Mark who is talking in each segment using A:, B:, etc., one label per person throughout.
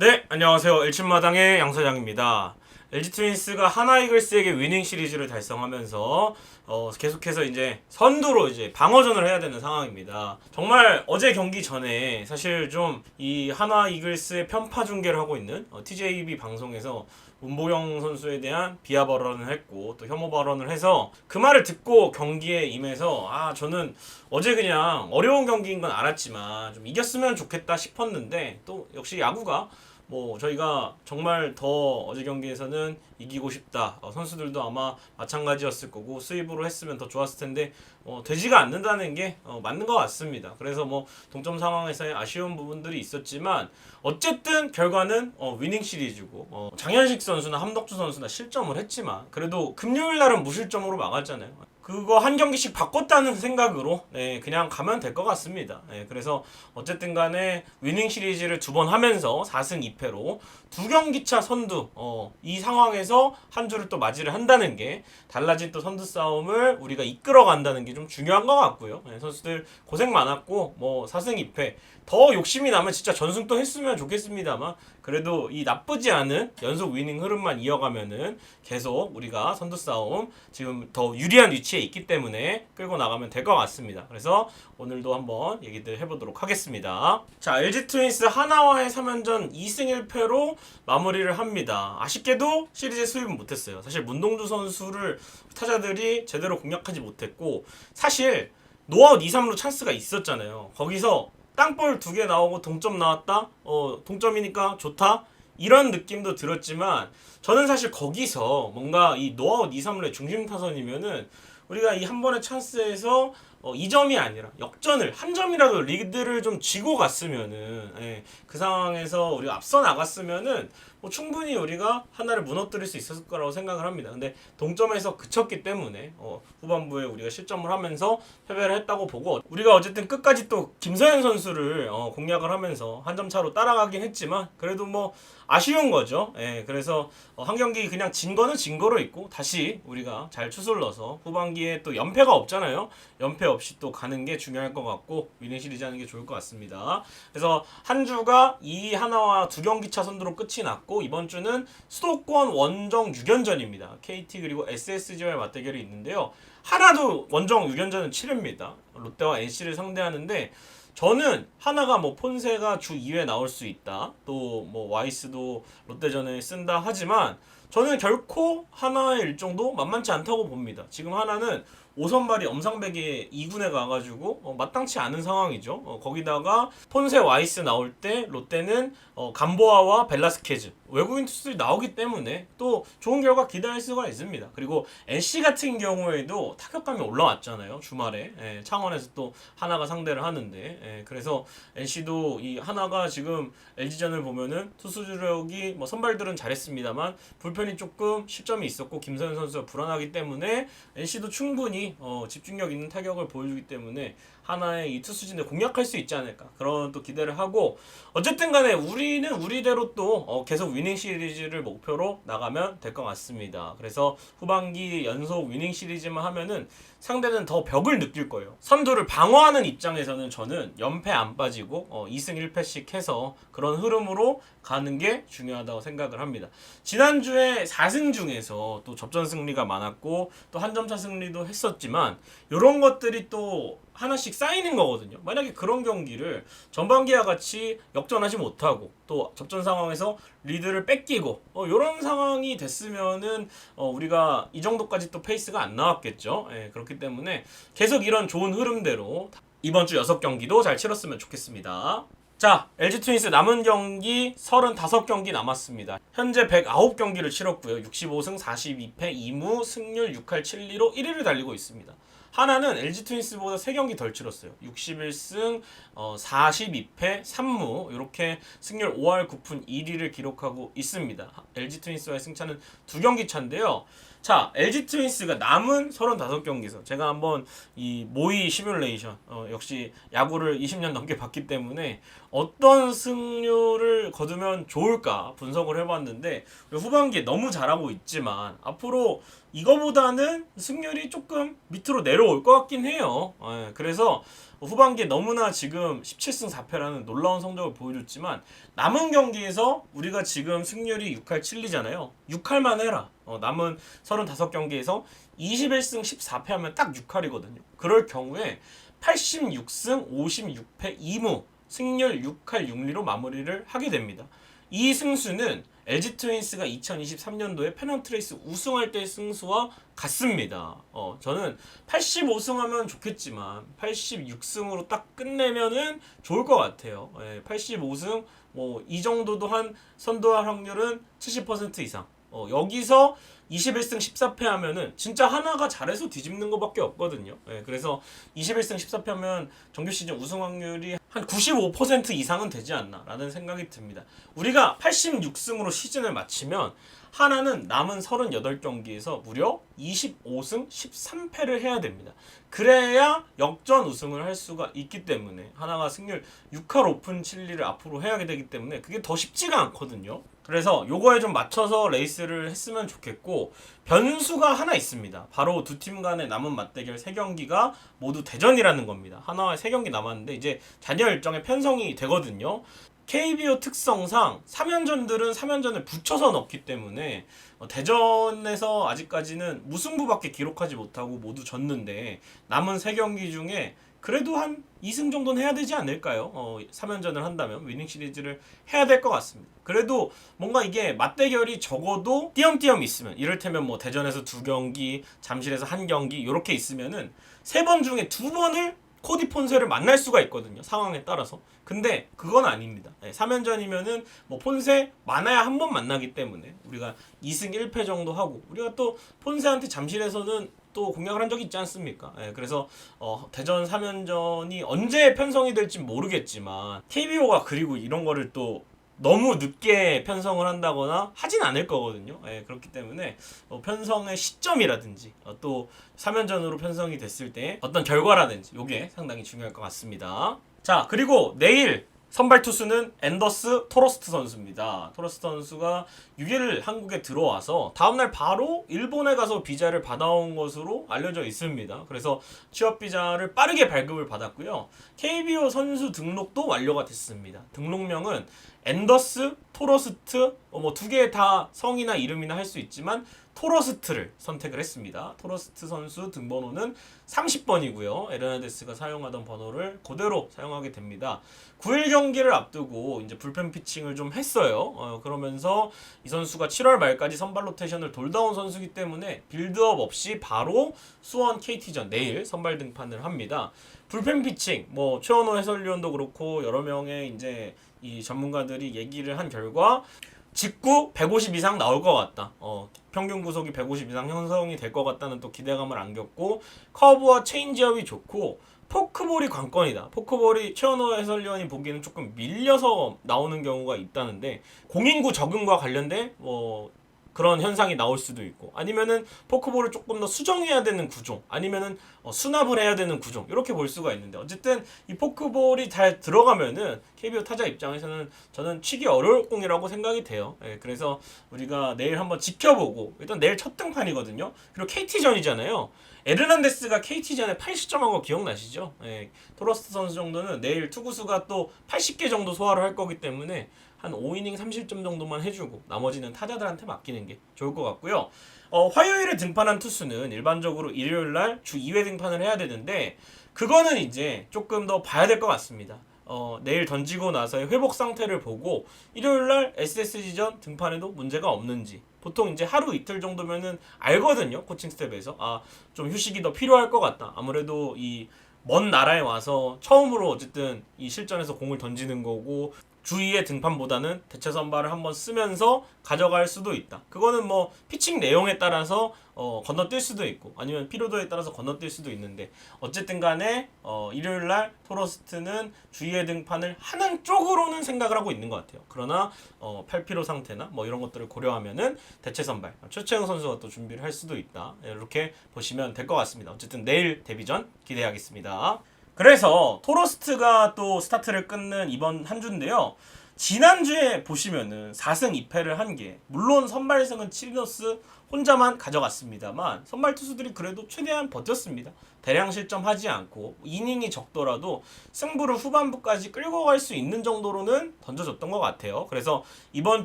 A: 네, 안녕하세요. 일침마당의 양사장입니다. LG 트윈스가 하나이글스에게 위닝 시리즈를 달성하면서 어, 계속해서 이제 선두로 이제 방어전을 해야 되는 상황입니다. 정말 어제 경기 전에 사실 좀 이 하나 이글스의 편파 중계를 하고 있는 어, TJB 방송에서 문보영 선수에 대한 비하 발언을 했고 또 혐오 발언을 해서 그 말을 듣고 경기에 임해서 아 저는 어제 그냥 어려운 경기인 건 알았지만 좀 이겼으면 좋겠다 싶었는데 또 역시 야구가 뭐 저희가 정말 더 어제 경기에서는 이기고 싶다 어, 선수들도 아마 마찬가지였을 거고 수입으로 했으면 더 좋았을 텐데 어, 되지가 않는다는 게 어, 맞는 것 같습니다. 그래서 뭐 동점 상황에서의 아쉬운 부분들이 있었지만 어쨌든 결과는 어, 위닝 시리즈고 어, 장현식 선수나 함덕주 선수나 실점을 했지만 그래도 금요일 날은 무실점으로 막았잖아요. 그거 한 경기씩 바꿨다는 생각으로 네, 그냥 가면 될 것 같습니다. 네, 그래서 어쨌든 간에 위닝 시리즈를 두 번 하면서 4승 2패로 두 경기 차 선두 어, 이 상황에서 한 주를 또 맞이를 한다는 게 달라진 또 선두 싸움을 우리가 이끌어 간다는 게 좀 중요한 것 같고요. 네, 선수들 고생 많았고 뭐 4승 2패 더 욕심이 나면 진짜 전승 또 했으면 좋겠습니다만 그래도 이 나쁘지 않은 연속 위닝 흐름만 이어가면은 계속 우리가 선두 싸움 지금 더 유리한 위치에 있기 때문에 끌고 나가면 될 것 같습니다. 그래서 오늘도 한번 얘기들 해보도록 하겠습니다. 자, LG 트윈스 하나와의 3연전 2승 1패로 마무리를 합니다. 아쉽게도 시리즈 수입은 못했어요. 사실 문동주 선수를 타자들이 제대로 공략하지 못했고 사실 노아웃 2, 3루 찬스가 있었잖아요. 거기서 땅볼 두 개 나오고 동점 나왔다. 어, 동점이니까 좋다. 이런 느낌도 들었지만 저는 사실 거기서 뭔가 이 노아웃 2, 3루의 중심 타선이면은 우리가 이 한 번의 찬스에서 어, 2점이 아니라 역전을 한 점이라도 리드를 좀 쥐고 갔으면은 예, 그 상황에서 우리가 앞서 나갔으면은 뭐 충분히 우리가 하나를 무너뜨릴 수 있었을 거라고 생각을 합니다. 근데 동점에서 그쳤기 때문에 어, 후반부에 우리가 실점을 하면서 패배를 했다고 보고 우리가 어쨌든 끝까지 또 김서현 선수를 어, 공략을 하면서 한 점 차로 따라가긴 했지만 그래도 뭐 아쉬운 거죠. 예, 그래서 어, 한 경기 그냥 진 거는 진 거로 있고 다시 우리가 잘 추슬러서 후반기에 또 연패가 없잖아요. 연패 없이 또 가는 게 중요할 것 같고 위닝 시리즈 하는 게 좋을 것 같습니다. 그래서 한 주가 이 하나와 두 경기 차 선두로 끝이 났고 이번 주는 수도권 원정 6연전입니다. KT 그리고 SSG와의 맞대결이 있는데요. 하나도 원정 6연전은 치릅니다. 롯데와 NC를 상대하는데 저는 하나가 뭐 폰세가 주 2회 나올 수 있다. 또 뭐 와이스도 롯데전에 쓴다 하지만 저는 결코 하나의 일정도 만만치 않다고 봅니다. 지금 하나는 오선발이 엄상백이 2군에 가가지고 어, 마땅치 않은 상황이죠. 어, 거기다가 폰세 와이스 나올 때 롯데는 어, 감보아와 벨라스케즈 외국인 투수들이 나오기 때문에 또 좋은 결과 기대할 수가 있습니다. 그리고 NC 같은 경우에도 타격감이 올라왔잖아요. 주말에 예, 창원에서 또 하나가 상대를 하는데 예, 그래서 NC도 이 하나가 지금 LG전을 보면은 투수 주력이 뭐 선발들은 잘했습니다만 불펜 이 조금 실점이 있었고 김서현 선수가 불안하기 때문에 NC도 충분히 어, 집중력 있는 타격을 보여주기 때문에 하나의 이 투수진을 공략할 수 있지 않을까 그런 또 기대를 하고 어쨌든 간에 우리는 우리대로 또 어, 계속 위닝 시리즈를 목표로 나가면 될 것 같습니다. 그래서 후반기 연속 위닝 시리즈만 하면은 상대는 더 벽을 느낄 거예요. 선두를 방어하는 입장에서는 저는 연패 안 빠지고 어, 2승 1패씩 해서 그런 흐름으로 가는 게 중요하다고 생각을 합니다. 지난주에 4승 중에서 또 접전 승리가 많았고 또 한 점차 승리도 했었지만 이런 것들이 또 하나씩 쌓이는 거거든요. 만약에 그런 경기를 전반기와 같이 역전하지 못하고 또 접전 상황에서 리드를 뺏기고 어, 이런 상황이 됐으면은 어, 우리가 이 정도까지 또 페이스가 안 나왔겠죠. 예, 그렇기 때문에 계속 이런 좋은 흐름대로 이번 주 6경기도 잘 치렀으면 좋겠습니다. 자, LG 트윈스 남은 경기 35경기 남았습니다. 현재 109경기를 치렀고요. 65승 42패 2무 승률 6할 7리로 1위를 달리고 있습니다. 하나는 LG 트윈스보다 3경기 덜 치렀어요. 61승 어, 42패 3무 이렇게 승률 5할 9푼 1위를 기록하고 있습니다. LG 트윈스와의 승차는 두 경기 차인데요. 자, LG 트윈스가 남은 35경기에서 제가 한번 이 모의 시뮬레이션 어, 역시 야구를 20년 넘게 봤기 때문에 어떤 승률을 거두면 좋을까 분석을 해봤는데 후반기에 너무 잘하고 있지만 앞으로 이거보다는 승률이 조금 밑으로 내려올 것 같긴 해요. 예, 그래서 후반기에 너무나 지금 17승 4패라는 놀라운 성적을 보여줬지만 남은 경기에서 우리가 지금 승률이 6할 7리잖아요. 6할만 해라. 어, 남은 35경기에서 21승 14패 하면 딱 6할이거든요. 그럴 경우에 86승 56패 2무 승률 6할 6리로 마무리를 하게 됩니다. 이 승수는 LG 트윈스가 2023년도에 페넌트레이스 우승할 때의 승수와 같습니다. 어, 저는 85승 하면 좋겠지만 86승으로 딱 끝내면은 좋을 것 같아요. 예, 85승 뭐 이 정도도 한 선도할 확률은 70% 이상. 어, 여기서 21승 14패 하면은 진짜 하나가 잘해서 뒤집는 것밖에 없거든요. 예, 그래서 21승 14패 하면 정규 시즌 우승 확률이 한 95% 이상은 되지 않나라는 생각이 듭니다. 우리가 86승으로 시즌을 마치면 하나는 남은 38경기에서 무려 25승 13패를 해야 됩니다. 그래야 역전 우승을 할 수가 있기 때문에 하나가 승률 6할 오픈 7리를 앞으로 해야 되기 때문에 그게 더 쉽지가 않거든요. 그래서 요거에 좀 맞춰서 레이스를 했으면 좋겠고 변수가 하나 있습니다. 바로 두 팀 간의 남은 맞대결 3경기가 모두 대전이라는 겁니다. 하나와 3경기 남았는데 이제 잔여 일정에 편성이 되거든요. KBO 특성상 3연전들은 3연전을 붙여서 넣기 때문에 어, 대전에서 아직까지는 무승부밖에 기록하지 못하고 모두 졌는데 남은 3경기 중에 그래도 한 2승 정도는 해야 되지 않을까요? 어, 3연전을 한다면 위닝 시리즈를 해야 될것 같습니다. 그래도 뭔가 이게 맞대결이 적어도 띄엄띄엄 있으면 이를테면 뭐 대전에서 두 경기, 잠실에서 한 경기 이렇게 있으면은 세 번 중에 두 번을 코디 폰세를 만날 수가 있거든요. 상황에 따라서. 근데 그건 아닙니다. 네, 3연전이면은 뭐 폰세 많아야 한 번 만나기 때문에 우리가 2승 1패 정도 하고 우리가 또 폰세한테 잠실에서는 또 공략을 한 적이 있지 않습니까? 예, 그래서 어, 대전 3연전이 언제 편성이 될지 모르겠지만 KBO가 그리고 이런 거를 또 너무 늦게 편성을 한다거나 하진 않을 거거든요. 예, 그렇기 때문에 어, 편성의 시점이라든지 어, 또 3연전으로 편성이 됐을 때 어떤 결과라든지 이게 상당히 중요할 것 같습니다. 자, 그리고 내일 선발 투수는 앤더스 토로스트 선수입니다. 토로스트 선수가 6일 한국에 들어와서 다음날 바로 일본에 가서 비자를 받아온 것으로 알려져 있습니다. 그래서 취업 비자를 빠르게 발급을 받았고요. KBO 선수 등록도 완료가 됐습니다. 등록명은 앤더스 토로스트 뭐 두 개 다 성이나 이름이나 할 수 있지만 토로스트를 선택을 했습니다. 토로스트 선수 등번호는 30번이고요. 에르나데스가 사용하던 번호를 그대로 사용하게 됩니다. 9일 경기를 앞두고 이제 불펜 피칭을 좀 했어요. 어, 그러면서 이 선수가 7월 말까지 선발 로테이션을 돌다운 선수이기 때문에 빌드업 없이 바로 수원 KT전 내일 선발 등판을 합니다. 불펜 피칭 뭐 최원호 해설위원도 그렇고 여러 명의 이제 이 전문가들이 얘기를 한 결과 직구 150 이상 나올 것 같다. 어, 평균 구속이 150 이상 형성이 될 것 같다는 또 기대감을 안겼고 커브와 체인지업이 좋고 포크볼이 관건이다. 포크볼이 최원호 해설위원이 보기에는 조금 밀려서 나오는 경우가 있다는데 공인구 적응과 관련된 뭐 그런 현상이 나올 수도 있고 아니면은 포크볼을 조금 더 수정해야 되는 구종 아니면은 어, 수납을 해야 되는 구종 이렇게 볼 수가 있는데 어쨌든 이 포크볼이 잘 들어가면은 KBO 타자 입장에서는 저는 치기 어려울 공이라고 생각이 돼요. 예, 그래서 우리가 내일 한번 지켜보고 일단 내일 첫 등판이거든요. 그리고 KT전이잖아요. 에르난데스가 KT전에 80점한 거 기억나시죠? 예, 토러스트 선수 정도는 내일 투구수가 또 80개 정도 소화를 할 거기 때문에 한 5이닝 30점 정도만 해주고 나머지는 타자들한테 맡기는 게 좋을 것 같고요. 어, 화요일에 등판한 투수는 일반적으로 일요일 날 주 2회 등판을 해야 되는데 그거는 이제 조금 더 봐야 될 것 같습니다. 어, 내일 던지고 나서의 회복 상태를 보고 일요일 날 SSG전 등판에도 문제가 없는지 보통 이제 하루 이틀 정도면은 알거든요 코칭 스텝에서 아 좀 휴식이 더 필요할 것 같다 아무래도 이 먼 나라에 와서 처음으로 어쨌든 이 실전에서 공을 던지는 거고 주위의 등판보다는 대체 선발을 한번 쓰면서 가져갈 수도 있다. 그거는 뭐 피칭 내용에 따라서 어, 건너뛸 수도 있고 아니면 피로도에 따라서 건너뛸 수도 있는데 어쨌든 간에 어, 일요일 날 토러스트는 주위의 등판을 하는 쪽으로는 생각을 하고 있는 것 같아요. 그러나 어, 8피로 상태나 뭐 이런 것들을 고려하면은 대체 선발 최채영 선수가 또 준비를 할 수도 있다. 이렇게 보시면 될 것 같습니다. 어쨌든 내일 데뷔전 기대하겠습니다. 그래서 토로스트가 또 스타트를 끊는 이번 한 주인데요. 지난주에 보시면은 4승 2패를 한 게 물론 선발승은 치리노스 혼자만 가져갔습니다만 선발 투수들이 그래도 최대한 버텼습니다. 대량 실점하지 않고 이닝이 적더라도 승부를 후반부까지 끌고 갈 수 있는 정도로는 던져줬던 것 같아요. 그래서 이번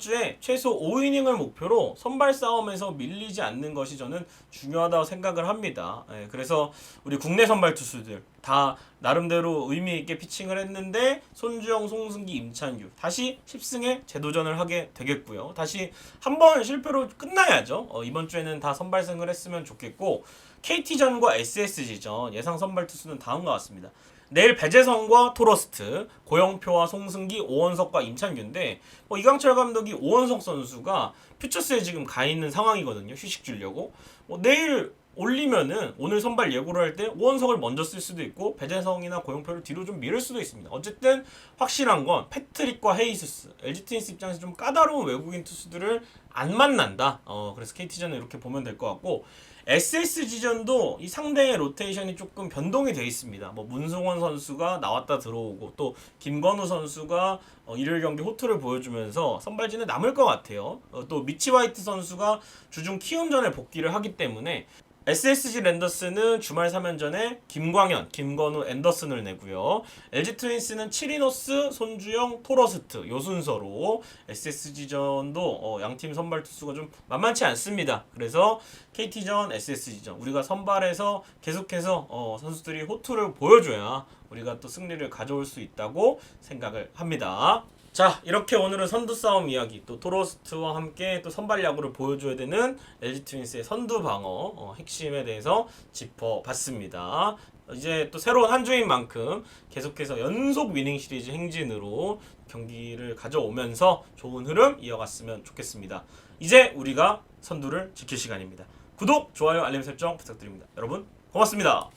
A: 주에 최소 5이닝을 목표로 선발 싸움에서 밀리지 않는 것이 저는 중요하다고 생각을 합니다. 예, 그래서 우리 국내 선발 투수들 다 나름대로 의미 있게 피칭을 했는데 손주영, 송승기, 임찬규 다시 10승에 재도전을 하게 되겠고요. 다시 한 번 실패로 끝나야죠. 어, 이번 주에는 다 선발승을 했으면 좋겠고 KT전과 SSG전 예상 선발 투수는 다음과 같습니다. 내일 배재성과 토러스트, 고영표와 송승기, 오원석과 임찬규인데 뭐 이강철 감독이 오원석 선수가 퓨처스에 지금 가 있는 상황이거든요. 휴식 주려고. 뭐 내일 올리면은 오늘 선발 예고를 할 때 오원석을 먼저 쓸 수도 있고 배재성이나 고영표를 뒤로 좀 미룰 수도 있습니다. 어쨌든 확실한 건 패트릭과 헤이수스, LG 트윈스 입장에서 좀 까다로운 외국인 투수들을 안 만난다. 어 그래서 KT전은 이렇게 보면 될 것 같고 SSG전도 이 상대의 로테이션이 조금 변동이 돼 있습니다. 뭐 문승원 선수가 나왔다 들어오고 또 김건우 선수가 어, 일요일 경기 호투를 보여주면서 선발진에 남을 것 같아요. 어, 또 미치 화이트 선수가 주중 키움전에 복귀를 하기 때문에 SSG 랜더스는 주말 3연전에 김광현, 김건우, 앤더슨을 내고요. LG 트윈스는 치리노스, 손주영, 토러스트 요 순서로 SSG전도 어, 양팀 선발 투수가 좀 만만치 않습니다. 그래서 KT전, SSG전 우리가 선발해서 계속해서 어, 선수들이 호투를 보여줘야 우리가 또 승리를 가져올 수 있다고 생각을 합니다. 자 이렇게 오늘은 선두 싸움 이야기 또 토로스트와 함께 또 선발 야구를 보여줘야 되는 LG 트윈스의 선두 방어 어, 핵심에 대해서 짚어봤습니다. 이제 또 새로운 한 주인 만큼 계속해서 연속 위닝 시리즈 행진으로 경기를 가져오면서 좋은 흐름 이어갔으면 좋겠습니다. 이제 우리가 선두를 지킬 시간입니다. 구독, 좋아요, 알림 설정 부탁드립니다. 여러분 고맙습니다.